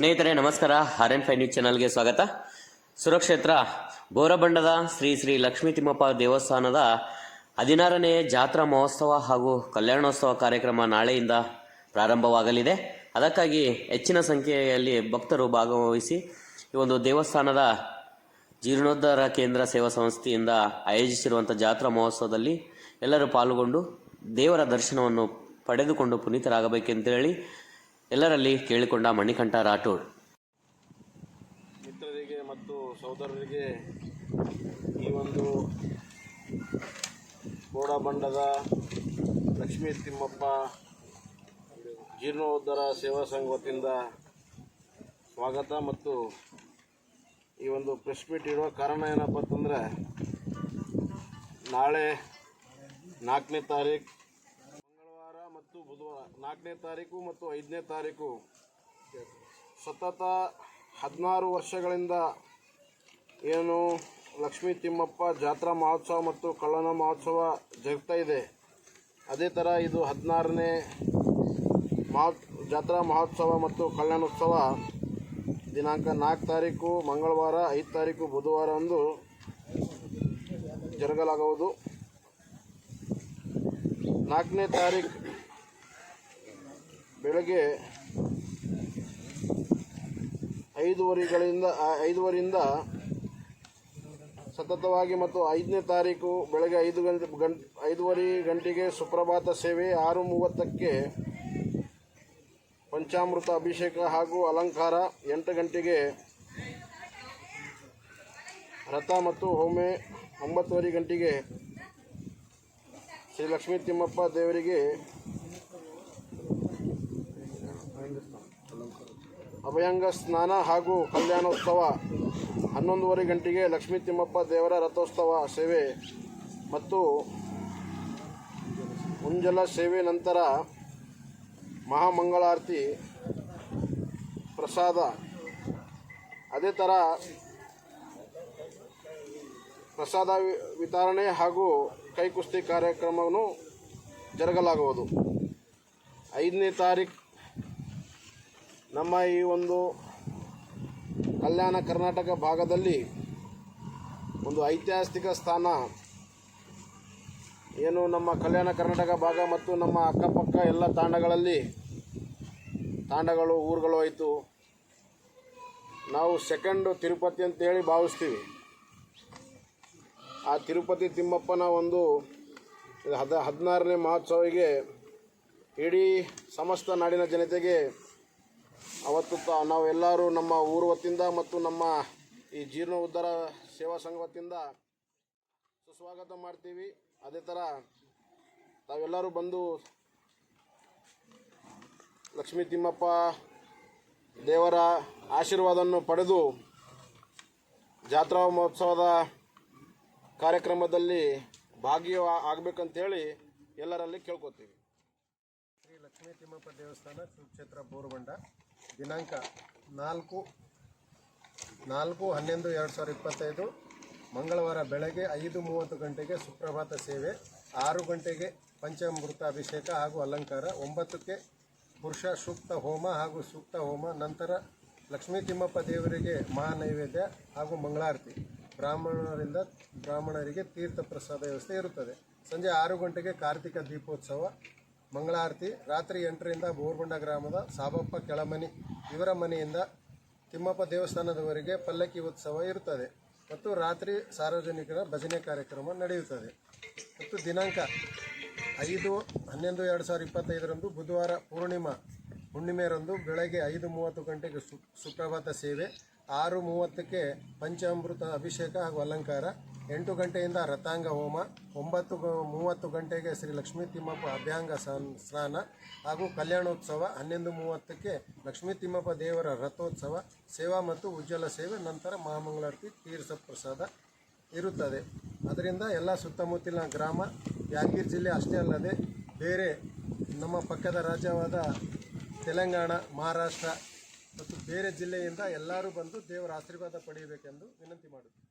ಸ್ನೇಹಿತರೆ, ನಮಸ್ಕಾರ. R N five news ಚಾನಲ್ಗೆ ಸ್ವಾಗತ. ಸುರಕ್ಷೇತ್ರ ಗೋರಬಂಡದ ಶ್ರೀ ಶ್ರೀ ಲಕ್ಷ್ಮೀ ತಿಮ್ಮಪ್ಪ ದೇವಸ್ಥಾನದ ಹದಿನಾರನೇ ಜಾತ್ರಾ ಮಹೋತ್ಸವ ಹಾಗೂ ಕಲ್ಯಾಣೋತ್ಸವ ಕಾರ್ಯಕ್ರಮ ನಾಳೆಯಿಂದ ಪ್ರಾರಂಭವಾಗಲಿದೆ. ಅದಕ್ಕಾಗಿ ಹೆಚ್ಚಿನ ಸಂಖ್ಯೆಯಲ್ಲಿ ಭಕ್ತರು ಭಾಗವಹಿಸಿ ಈ ಒಂದು ದೇವಸ್ಥಾನದ ಜೀರ್ಣೋದ್ಧಾರ ಕೇಂದ್ರ ಸೇವಾ ಸಂಸ್ಥೆಯಿಂದ ಆಯೋಜಿಸಿರುವಂಥ ಜಾತ್ರಾ ಮಹೋತ್ಸವದಲ್ಲಿ ಎಲ್ಲರೂ ಪಾಲ್ಗೊಂಡು ದೇವರ ದರ್ಶನವನ್ನು ಪಡೆದುಕೊಂಡು ಪುನೀತರಾಗಬೇಕೆಂತೇಳಿ ಎಲ್ಲರಲ್ಲಿ ಕೇಳಿಕೊಂಡ ಮಣಿಕಂಠ ರಾಠೋಡ್. ಮಿತ್ರರಿಗೆ ಮತ್ತು ಸಹೋದರರಿಗೆ ಈ ಒಂದು ಬೋಡಬಂಡದ ಲಕ್ಷ್ಮೀ ತಿಮ್ಮಪ್ಪ ಜೀರ್ಣೋದ್ಧಾರ ಸೇವಾ ಸಂಘ ವತಿಯಿಂದ ಸ್ವಾಗತ ಮತ್ತು ಈ ಒಂದು ಪ್ರೆಸ್ ಮೀಟ್ ಇಡುವ ಕಾರಣ ಏನಪ್ಪ ಅಂತಂದರೆ ನಾಳೆ ನಾಲ್ಕನೇ ತಾರೀಕು ಮತ್ತು ಬುಧವಾರ ನಾಲ್ಕನೇ ತಾರೀಕು ಮತ್ತು ಐದನೇ ತಾರೀಕು ಸತತ ಹದಿನಾರು ವರ್ಷಗಳಿಂದ ಏನು ಲಕ್ಷ್ಮೀ ತಿಮ್ಮಪ್ಪ ಜಾತ್ರಾ ಮಹೋತ್ಸವ ಮತ್ತು ಕಳ್ಳನ ಮಹೋತ್ಸವ ಜರುಗ್ತಾ ಇದೆ. ಅದೇ ಥರ ಇದು ಹದಿನಾರನೇ ಮಹೋ, ಜಾತ್ರಾ ಮಹೋತ್ಸವ ಮತ್ತು ಕಲ್ಯಾಣೋತ್ಸವ ದಿನಾಂಕ ನಾಲ್ಕು ತಾರೀಕು, ಮಂಗಳವಾರ ಐದು ತಾರೀಕು, ಬುಧವಾರ ಅಂದು ಜರುಗಲಾಗುವುದು. ನಾಲ್ಕನೇ ತಾರೀಕು ಬೆಳಗ್ಗೆ ಐದುವರೆಗಳಿಂದ ಐದುವರಿಂದ ಸತತವಾಗಿ ಮತ್ತು ಐದನೇ ತಾರೀಕು ಬೆಳಗ್ಗೆ ಐದು ಗಂಟೆ ಗಂಟೆ ಐದುವರೆ ಗಂಟೆಗೆ ಸುಪ್ರಭಾತ ಸೇವೆ ಆರು ಮೂವತ್ತಕ್ಕೆ ಪಂಚಾಮೃತ ಅಭಿಷೇಕ ಹಾಗೂ ಅಲಂಕಾರ, ಎಂಟು ಗಂಟೆಗೆ ರಥ ಮತ್ತು ಹೋಮೆ, ಒಂಬತ್ತುವರೆ ಗಂಟೆಗೆ ಶ್ರೀ ಲಕ್ಷ್ಮೀ ತಿಮ್ಮಪ್ಪ ದೇವರಿಗೆ ಅಭಯಂಗ ಸ್ನಾನ ಹಾಗೂ ಕಲ್ಯಾಣೋತ್ಸವ. ಹನ್ನೊಂದುವರೆ ಗಂಟೆಗೆ ಲಕ್ಷ್ಮೀ ತಿಮ್ಮಪ್ಪ ದೇವರ ರಥೋತ್ಸವ ಸೇವೆ ಮತ್ತು ಮುಂಜಲ ಸೇವೆ ನಂತರ ಮಹಾಮಂಗಳಾರತಿ ಪ್ರಸಾದ. ಅದೇ ಥರ ಪ್ರಸಾದ ವಿತರಣೆ ಹಾಗೂ ಕೈಕುಸ್ತಿ ಕಾರ್ಯಕ್ರಮವನ್ನು ಜರುಗಲಾಗುವುದು. ಐದನೇ ತಾರೀಕು ನಮ್ಮ ಈ ಒಂದು ಕಲ್ಯಾಣ ಕರ್ನಾಟಕ ಭಾಗದಲ್ಲಿ ಒಂದು ಐತಿಹಾಸಿಕ ಸ್ಥಾನ. ಏನು ನಮ್ಮ ಕಲ್ಯಾಣ ಕರ್ನಾಟಕ ಭಾಗ ಮತ್ತು ನಮ್ಮ ಅಕ್ಕಪಕ್ಕ ಎಲ್ಲ ತಾಂಡಗಳಲ್ಲಿ ತಾಂಡಗಳು, ಊರುಗಳು ಆಯಿತು. ನಾವು ಸೆಕೆಂಡು ತಿರುಪತಿ ಅಂತೇಳಿ ಭಾವಿಸ್ತೀವಿ. ಆ ತಿರುಪತಿ ತಿಮ್ಮಪ್ಪನ ಒಂದು ಹದ ಹದಿನಾರನೇ ಮಹೋತ್ಸವಿಗೆ ಇಡೀ ಸಮಸ್ತ ನಾಡಿನ ಜನತೆಗೆ ಅವತ್ತು ನಾವೆಲ್ಲರೂ ನಮ್ಮ ಊರು ವತಿಯಿಂದ ಮತ್ತು ನಮ್ಮ ಈ ಜೀರ್ಣ ಉದ್ಧಾರ ಸೇವಾ ಸಂಘ ವತಿಯಿಂದ ಸುಸ್ವಾಗತ ಮಾಡ್ತೀವಿ. ಅದೇ ಥರ ತಾವೆಲ್ಲರೂ ಬಂದು ಲಕ್ಷ್ಮೀ ತಿಮ್ಮಪ್ಪ ದೇವರ ಆಶೀರ್ವಾದವನ್ನು ಪಡೆದು ಜಾತ್ರಾ ಮಹೋತ್ಸವದ ಕಾರ್ಯಕ್ರಮದಲ್ಲಿ ಭಾಗಿ ಆಗಬೇಕಂತೇಳಿ ಎಲ್ಲರಲ್ಲಿ ಕೇಳ್ಕೊತೀವಿ. ಶ್ರೀ ಲಕ್ಷ್ಮೀ ತಿಮ್ಮಪ್ಪ ದೇವಸ್ಥಾನ ಶಿವಕ್ಷೇತ್ರ ಬೋರಬಂಡ. ದಿನಾಂಕ ನಾಲ್ಕು ನಾಲ್ಕು ಹನ್ನೊಂದು ಎರಡು ಸಾವಿರದ ಇಪ್ಪತ್ತೈದು, ಮಂಗಳವಾರ ಬೆಳಗ್ಗೆ ಐದು ಮೂವತ್ತು ಗಂಟೆಗೆ ಸುಪ್ರಭಾತ ಸೇವೆ, ಆರು ಗಂಟೆಗೆ ಪಂಚಾಮೃತ ಅಭಿಷೇಕ ಹಾಗೂ ಅಲಂಕಾರ, ಒಂಬತ್ತಕ್ಕೆ ಪುರುಷ ಸೂಕ್ತ ಹೋಮ ಹಾಗೂ ಸೂಕ್ತ ಹೋಮ, ನಂತರ ಲಕ್ಷ್ಮೀ ತಿಮ್ಮಪ್ಪ ದೇವರಿಗೆ ಮಹಾನೈವೇದ್ಯ ಹಾಗೂ ಮಂಗಳಾರತಿ. ಬ್ರಾಹ್ಮಣರಿಂದ ಬ್ರಾಹ್ಮಣರಿಗೆ ತೀರ್ಥ ಪ್ರಸಾದ ವ್ಯವಸ್ಥೆ ಇರುತ್ತದೆ. ಸಂಜೆ ಆರು ಗಂಟೆಗೆ ಕಾರ್ತಿಕ ದೀಪೋತ್ಸವ ಮಂಗಳಾರತಿ ರಾತ್ರಿ ಎಂಟರಿಂದ ಬೋರ್ಗೊಂಡ ಗ್ರಾಮದ ಸಾಬಪ್ಪ ಕೆಳಮನಿ ಇವರ ಮನೆಯಿಂದ ತಿಮ್ಮಪ್ಪ ದೇವಸ್ಥಾನದವರೆಗೆ ಪಲ್ಲಕ್ಕಿ ಉತ್ಸವ ಇರುತ್ತದೆ ಮತ್ತು ರಾತ್ರಿ ಸಾರ್ವಜನಿಕರ ಭಜನೆ ಕಾರ್ಯಕ್ರಮ ನಡೆಯುತ್ತದೆ. ಮತ್ತು ದಿನಾಂಕ ಐದು ಹನ್ನೊಂದು ಎರಡು ಸಾವಿರದ ಇಪ್ಪತ್ತೈದರಂದು ಬುಧವಾರ ಪೂರ್ಣಿಮಾ ಹುಣ್ಣಿಮೆರಂದು ಬೆಳಗ್ಗೆ ಐದು ಮೂವತ್ತು ಗಂಟೆಗೆ ಸು ಸುಪ್ರಭಾತ ಸೇವೆ. ಆರು ಮೂವತ್ತಕ್ಕೆ ಪಂಚಾಮೃತ ಅಭಿಷೇಕ ಹಾಗೂ ಅಲಂಕಾರ, ಎಂಟು ಗಂಟೆಯಿಂದ ರಥಾಂಗ ಹೋಮ, ಒಂಬತ್ತು ಮೂವತ್ತು ಗಂಟೆಗೆ ಶ್ರೀ ಲಕ್ಷ್ಮೀ ತಿಮ್ಮಪ್ಪ ಅಭ್ಯಾಂಗ ಸ್ನಾನ ಹಾಗೂ ಕಲ್ಯಾಣೋತ್ಸವ, ಹನ್ನೊಂದು ಮೂವತ್ತಕ್ಕೆ ಲಕ್ಷ್ಮೀ ತಿಮ್ಮಪ್ಪ ದೇವರ ರಥೋತ್ಸವ, ಸೇವಾ ಮತ್ತು ಉಜ್ವಲ ಸೇವೆ, ನಂತರ ಮಹಾಮಂಗಳಾರತಿ ತೀರ್ಥ ಪ್ರಸಾದ ಇರುತ್ತದೆ. ಅದರಿಂದ ಎಲ್ಲ ಸುತ್ತಮುತ್ತಲಿನ ಗ್ರಾಮ, ಯಾದಗಿರಿ ಜಿಲ್ಲೆ ಅಷ್ಟೇ ಅಲ್ಲದೆ ಬೇರೆ ನಮ್ಮ ಪಕ್ಕದ ರಾಜ್ಯವಾದ ತೆಲಂಗಾಣ, ಮಹಾರಾಷ್ಟ್ರ ಮತ್ತು ಬೇರೆ ಜಿಲ್ಲೆಯಿಂದ ಎಲ್ಲರೂ ಬಂದು ದೇವರ ಆಶೀರ್ವಾದ ಪಡೆಯಬೇಕೆಂದು ವಿನಂತಿ ಮಾಡುತ್ತೀನಿ.